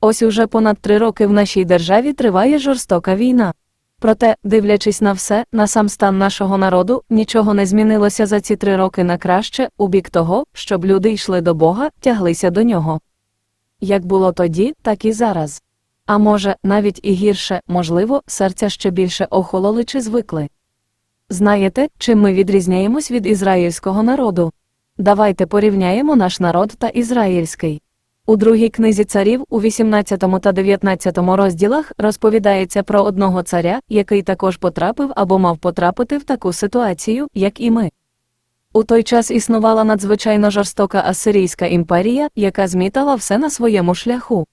Ось уже понад три роки в нашій державі триває жорстока війна. Проте, дивлячись на все, на сам стан нашого народу, нічого не змінилося за ці три роки на краще, у бік того, щоб люди йшли до Бога, тяглися до нього. Як було тоді, так і зараз. А може, навіть і гірше, можливо, серця ще більше охололи чи звикли. Знаєте, чим ми відрізняємось від ізраїльського народу? Давайте порівняємо наш народ та ізраїльський. У другій книзі царів у 18 та 19 розділах розповідається про одного царя, який також потрапив або мав потрапити в таку ситуацію, як і ми. У той час існувала надзвичайно жорстока Ассирійська імперія, яка змітала все на своєму шляху.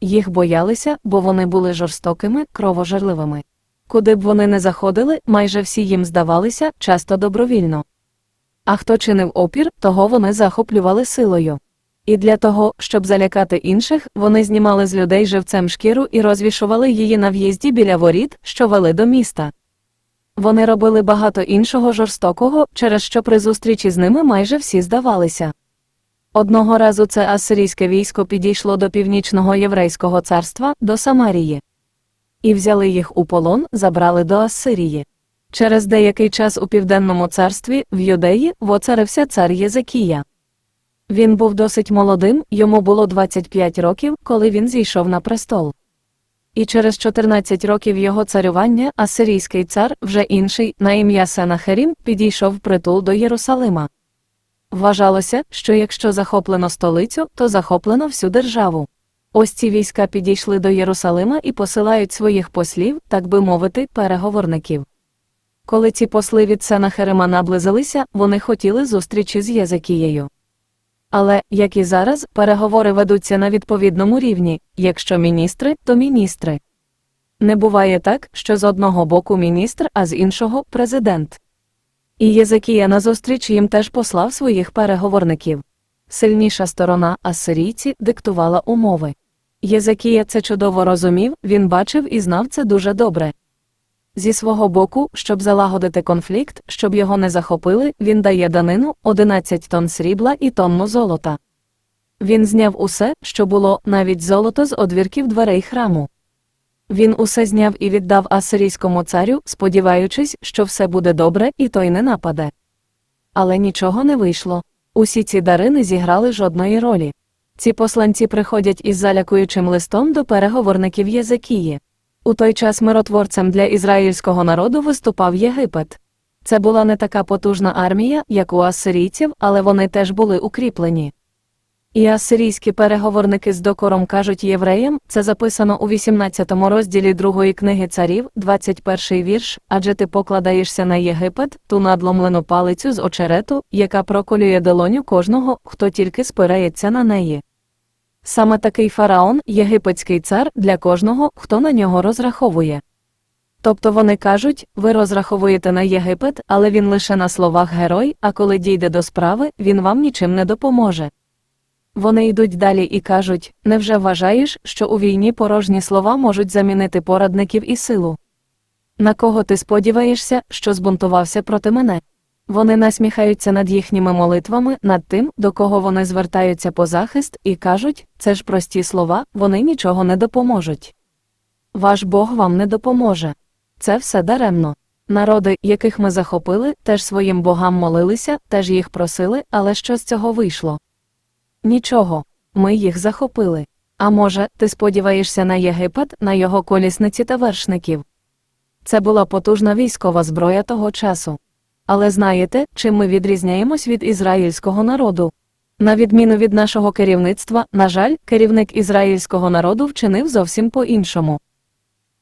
Їх боялися, бо вони були жорстокими, кровожерливими. Куди б вони не заходили, майже всі їм здавалися, часто добровільно. А хто чинив опір, того вони захоплювали силою. І для того, щоб залякати інших, вони знімали з людей живцем шкіру і розвішували її на в'їзді біля воріт, що вели до міста. Вони робили багато іншого жорстокого, через що при зустрічі з ними майже всі здавалися. Одного разу це асирійське військо підійшло до північного єврейського царства, до Самарії. І взяли їх у полон, забрали до Ассирії. Через деякий час у південному царстві, в Юдеї, воцарився цар Єзекія. Він був досить молодим, йому було 25 років, коли він зійшов на престол. І через 14 років його царювання асирійський цар, вже інший, на ім'я Сенахерім, підійшов притул до Єрусалима. Вважалося, що якщо захоплено столицю, то захоплено всю державу. Ось ці війська підійшли до Єрусалима і посилають своїх послів, так би мовити, переговорників. Коли ці посли від Сенахерима наблизилися, вони хотіли зустрічі з Єзекією. Але, як і зараз, переговори ведуться на відповідному рівні якщо міністри, то міністри. Не буває так, що з одного боку міністр, а з іншого президент. І Єзекія назустріч їм теж послав своїх переговорників. Сильніша сторона, ассирійці, диктувала умови. Єзекія це чудово розумів, він бачив і знав це дуже добре. Зі свого боку, щоб залагодити конфлікт, щоб його не захопили, він дає данину 11 тонн срібла і тонну золота. Він зняв усе, що було, навіть золото з одвірків дверей храму. Він усе зняв і віддав асирійському царю, сподіваючись, що все буде добре і той не нападе. Але нічого не вийшло. Усі ці дари не зіграли жодної ролі. Ці посланці приходять із залякуючим листом до переговорників Єзекії. У той час миротворцем для ізраїльського народу виступав Єгипет. Це була не така потужна армія, як у асирійців, але вони теж були укріплені. І асирійські переговорники з докором кажуть євреям, це записано у 18 розділі другої книги царів, 21 вірш, адже ти покладаєшся на Єгипет, ту надломлену палицю з очерету, яка проколює долоню кожного, хто тільки спирається на неї. Саме такий фараон, єгипетський цар, для кожного, хто на нього розраховує. Тобто вони кажуть, ви розраховуєте на Єгипет, але він лише на словах герой, а коли дійде до справи, він вам нічим не допоможе. Вони йдуть далі і кажуть невже вважаєш, що у війні порожні слова можуть замінити порадників і силу? На кого ти сподіваєшся, що збунтувався проти мене? Вони насміхаються над їхніми молитвами, над тим, до кого вони звертаються по захист, і кажуть це ж прості слова, вони нічого не допоможуть. Ваш Бог вам не допоможе. Це все даремно. Народи, яких ми захопили, теж своїм богам молилися, теж їх просили, але що з цього вийшло? Нічого. Ми їх захопили. А може, ти сподіваєшся на Єгипет, на його колісниці та вершників? Це була потужна військова зброя того часу. Але знаєте, чим ми відрізняємось від ізраїльського народу? На відміну від нашого керівництва, на жаль, керівник ізраїльського народу вчинив зовсім по-іншому.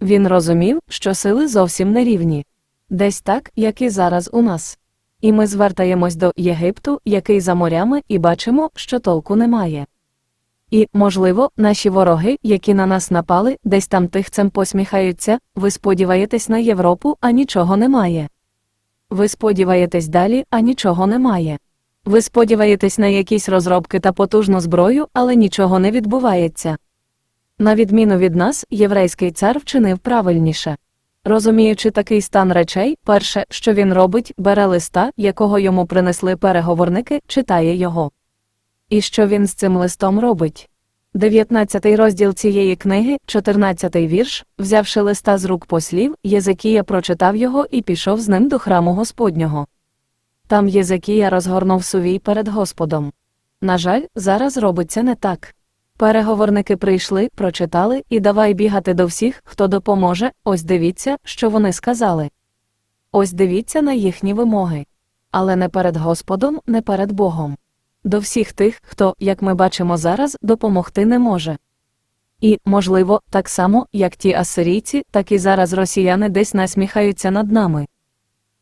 Він розумів, що сили зовсім не рівні. Десь так, як і зараз у нас. І ми звертаємось до Єгипту, який за морями, і бачимо, що толку немає. І, можливо, наші вороги, які на нас напали, десь там тихцем посміхаються, ви сподіваєтесь на Європу, а нічого немає. Ви сподіваєтесь далі, а нічого немає. Ви сподіваєтесь на якісь розробки та потужну зброю, але нічого не відбувається. На відміну від нас, єврейський цар вчинив правильніше. Розуміючи такий стан речей, перше, що він робить, бере листа, якого йому принесли переговорники, читає його. І що він з цим листом робить? 19 розділ цієї книги, 14 вірш, взявши листа з рук послів, Єзекія прочитав його і пішов з ним до храму Господнього. Там Єзекія розгорнув сувій перед Господом. На жаль, зараз робиться не так. Переговорники прийшли, прочитали і давай бігати до всіх, хто допоможе. Ось дивіться, що вони сказали. Ось дивіться на їхні вимоги. Але не перед Господом, не перед Богом. До всіх тих, хто, як ми бачимо зараз, допомогти не може. І, можливо, так само, як ті асирійці, так і зараз росіяни десь насміхаються над нами.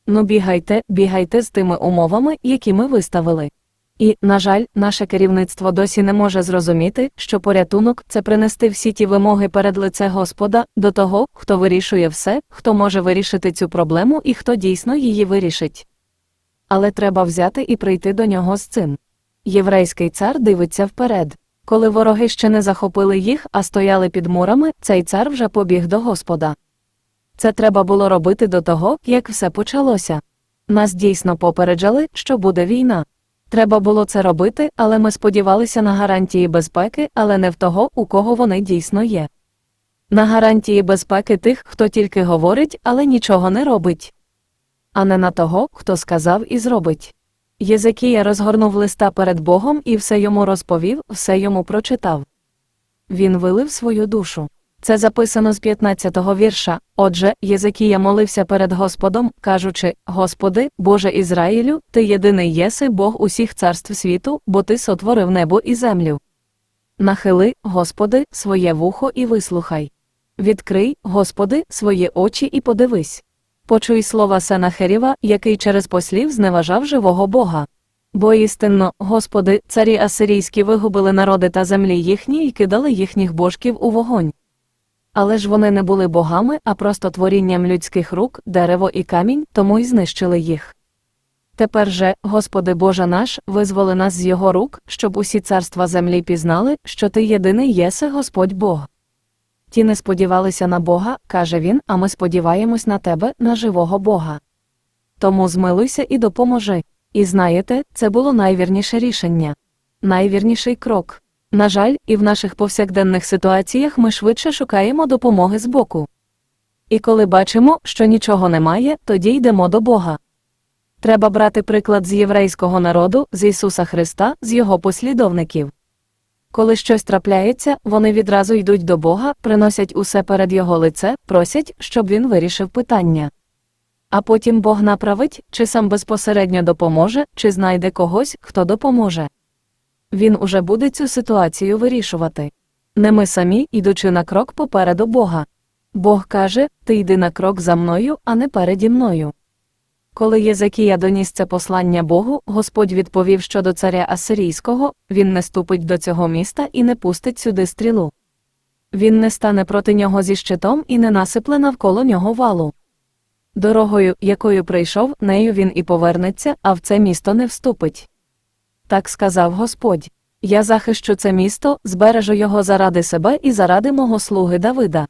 Ну бігайте, бігайте з тими умовами, які ми виставили. І, на жаль, наше керівництво досі не може зрозуміти, що порятунок це принести всі ті вимоги перед лице Господа до того, хто вирішує все, хто може вирішити цю проблему і хто дійсно її вирішить. Але треба взяти і прийти до нього з цим. Єврейський цар дивиться вперед. Коли вороги ще не захопили їх, а стояли під мурами, цей цар вже побіг до Господа. Це треба було робити до того, як все почалося. Нас дійсно попереджали, що буде війна. Треба було це робити, але ми сподівалися на гарантії безпеки, але не в того, у кого вони дійсно є. На гарантії безпеки тих, хто тільки говорить, але нічого не робить. А не на того, хто сказав і зробить. Єзекія розгорнув листа перед Богом і все йому розповів, все йому прочитав. Він вилив свою душу. Це записано з 15-го вірша. Отже, Єзекія молився перед Господом, кажучи: Господи, Боже Ізраїлю, ти єдиний єси Бог усіх царств світу, бо ти сотворив небо і землю. Нахили, Господи, своє вухо і вислухай. Відкрий, Господи, свої очі і подивись. Почуй слова Сенахеріва, який через послів зневажав живого Бога. Бо істинно, Господи, царі асирійські вигубили народи та землі їхні і кидали їхніх божків у вогонь. Але ж вони не були богами, а просто творінням людських рук, дерево і камінь, тому й знищили їх. Тепер же, Господи Боже наш, визволи нас з його рук, щоб усі царства землі пізнали, що ти єдиний єси Господь Бог. Ті не сподівалися на Бога, каже він, а ми сподіваємось на тебе, на живого Бога. Тому змилуйся і допоможи. І знаєте, це було найвірніше рішення. Найвірніший крок. На жаль, і в наших повсякденних ситуаціях ми швидше шукаємо допомоги збоку. І коли бачимо, що нічого немає, тоді йдемо до Бога. Треба брати приклад з єврейського народу, з Ісуса Христа, з Його послідовників. Коли щось трапляється, вони відразу йдуть до Бога, приносять усе перед Його лице, просять, щоб він вирішив питання. А потім Бог направить, чи сам безпосередньо допоможе, чи знайде когось, хто допоможе. Він уже буде цю ситуацію вирішувати. Не ми самі, ідучи на крок попереду Бога. Бог каже: Ти йди на крок за мною, а не переді мною. Коли Єзекія доніс це послання Богу, Господь відповів щодо царя Асирійського він не ступить до цього міста і не пустить сюди стрілу. Він не стане проти нього зі щитом і не насипле навколо нього валу. Дорогою, якою прийшов, нею він і повернеться, а в це місто не вступить. Так сказав Господь Я захищу це місто, збережу його заради себе і заради мого слуги Давида.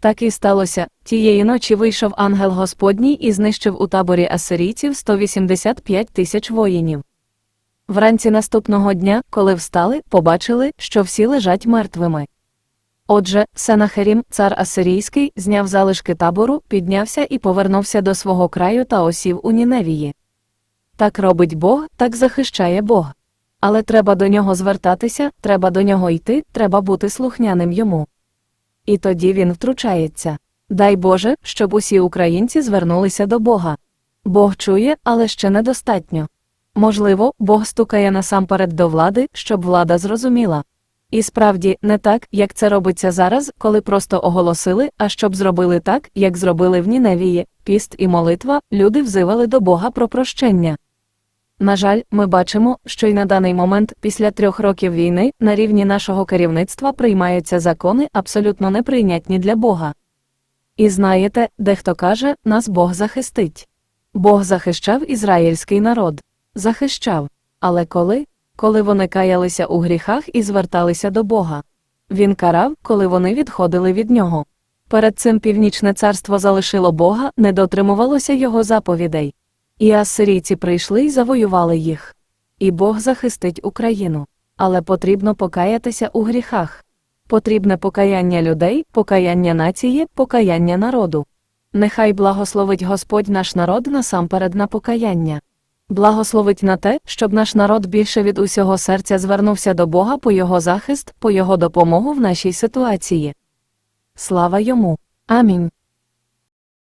Так і сталося. Тієї ночі вийшов ангел Господній і знищив у таборі асирійців 185 тисяч воїнів. Вранці наступного дня, коли встали, побачили, що всі лежать мертвими. Отже, Сенахерім, цар Асирійський, зняв залишки табору, піднявся і повернувся до свого краю та осів у Ніневії. Так робить Бог, так захищає Бог. Але треба до нього звертатися, треба до нього йти, треба бути слухняним йому. І тоді він втручається. Дай Боже, щоб усі українці звернулися до Бога. Бог чує, але ще недостатньо. Можливо, Бог стукає насамперед до влади, щоб влада зрозуміла. І справді, не так, як це робиться зараз, коли просто оголосили, а щоб зробили так, як зробили в Ніневії, піст і молитва, люди взивали до Бога про прощення. На жаль, ми бачимо, що й на даний момент, після трьох років війни, на рівні нашого керівництва приймаються закони абсолютно неприйнятні для Бога. І знаєте, дехто каже, нас Бог захистить. Бог захищав ізраїльський народ. Захищав. Але коли? Коли вони каялися у гріхах і зверталися до Бога. Він карав, коли вони відходили від нього. Перед цим північне царство залишило Бога, не дотримувалося його заповідей. І асирійці прийшли і завоювали їх. І Бог захистить Україну. Але потрібно покаятися у гріхах. Потрібне покаяння людей, покаяння нації, покаяння народу. Нехай благословить Господь наш народ насамперед на покаяння. Благословить на те, щоб наш народ більше від усього серця звернувся до Бога по його захист, по його допомогу в нашій ситуації. Слава йому. Амінь.